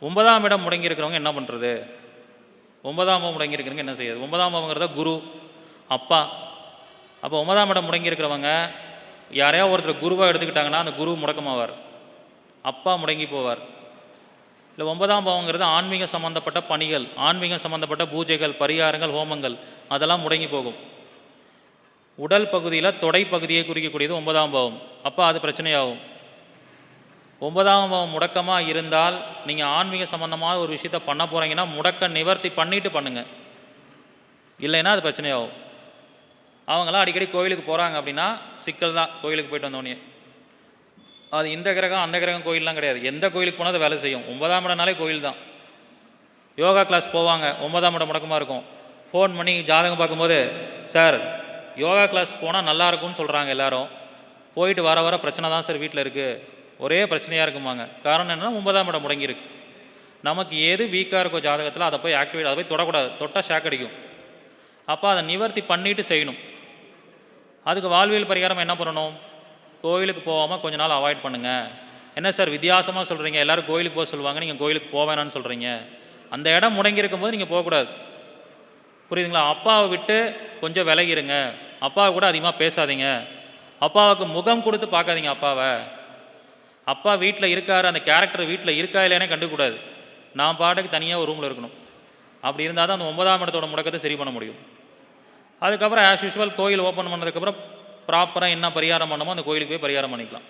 ஒன்பதாம் இடம் முடங்கியிருக்கிறவங்க என்ன பண்ணுறது ஒன்பதாம் பாவம் முடங்கியிருக்கிறவங்க என்ன செய்யுது ஒன்பதாம் பாவங்கிறத குரு அப்பா. அப்போ ஒன்பதாம் இடம் முடங்கியிருக்கிறவங்க யாரையா ஒருத்தர் குருவாக எடுத்துக்கிட்டாங்கன்னா அந்த குரு முடக்கமாவார். அப்பா முடங்கி போவார். இல்லை ஒன்பதாம் பாவங்கிறது ஆன்மீக சம்மந்தப்பட்ட பணிகள் ஆன்மீகம் சம்மந்தப்பட்ட பூஜைகள் பரிகாரங்கள் ஹோமங்கள் அதெல்லாம் முடங்கி போகும். உடல் பகுதியில் தொடை பகுதியை குறிக்கக்கூடியது ஒன்பதாம் பாவம். அப்போ அது பிரச்சனையாகும். ஒன்பதாம் பாவம் முடக்கமாக இருந்தால் நீங்கள் ஆன்மீக சம்பந்தமாக ஒரு விஷயத்த பண்ண போகிறீங்கன்னா முடக்க நிவர்த்தி பண்ணிட்டு பண்ணுங்க. இல்லைன்னா அது பிரச்சனையாகும். அவங்களாம் அடிக்கடி கோயிலுக்கு போகிறாங்க அப்படின்னா சிக்கல் தான் கோயிலுக்கு போயிட்டு வந்தோடனே. அது இந்த கிரகம் அந்த கிரகம் கோயிலெலாம் கிடையாது. எந்த கோயிலுக்கு போனால் அது வேலை செய்யும். ஒன்பதாம் இடம்னாலே கோயில் தான். யோகா கிளாஸ் போவாங்க. ஒன்பதாம் இடம் முடக்கமாக இருக்கும். ஃபோன் பண்ணி ஜாதகம் பார்க்கும்போது சார் யோகா கிளாஸ் போனால் நல்லா இருக்கும்னு சொல்கிறாங்க எல்லோரும். போயிட்டு வர வர பிரச்சனை தான் சார் வீட்டில் இருக்குது ஒரே பிரச்சனையாக இருக்குமாங்க காரணம் என்னன்னா ஒன்பதாம் இடம் முடங்கியிருக்கு. நமக்கு எது வீக்காக இருக்கோ ஜாதகத்தில் அதை போய் ஆக்டிவேட் அதை போய் தொடக்கூடாது. தொட்டால் ஷாக் அடிக்கும். அப்போ அதை நிவர்த்தி பண்ணிட்டு செய்யணும். அதுக்கு வாழ்வியல் பரிகாரம் என்ன பண்ணணும்? கோயிலுக்கு போகாமல் கொஞ்ச நாள் அவாய்ட் பண்ணுங்கள் என்ன சார் வித்தியாசமாக சொல்கிறீங்க எல்லோரும் கோயிலுக்கு போக சொல்லுவாங்க. நீங்கள் கோயிலுக்கு போவேணான்னு சொல்கிறீங்க அந்த இடம் முடங்கியிருக்கும் போது நீங்கள் போகக்கூடாது. புரியுதுங்களா? அப்பாவை விட்டு கொஞ்சம் விலகிருங்க. அப்பாவை கூட அதிகமாக பேசாதீங்க. அப்பாவுக்கு முகம் கொடுத்து பார்க்காதீங்க அப்பாவை. அப்பா வீட்டில் இருக்காரு அந்த கேரக்டர் வீட்டில் இருக்கா இல்லையானே கண்டுக்கூடாது. நான் பாட்டுக்கு தனியாக ஒரு ரூமில் இருக்கணும். அப்படி இருந்தால் தான் அந்த ஒன்பதாம் இடத்தோட முடக்கத்தை சரி பண்ண முடியும். அதுக்கப்புறம் ஆஸ் யூஷுவல் கோயில் ஓப்பன் பண்ணதுக்கப்புறம் ப்ராப்பராக என்ன பரிகாரம் பண்ணமோ அந்த கோயிலுக்கு போய் பரிகாரம் பண்ணிக்கலாம்.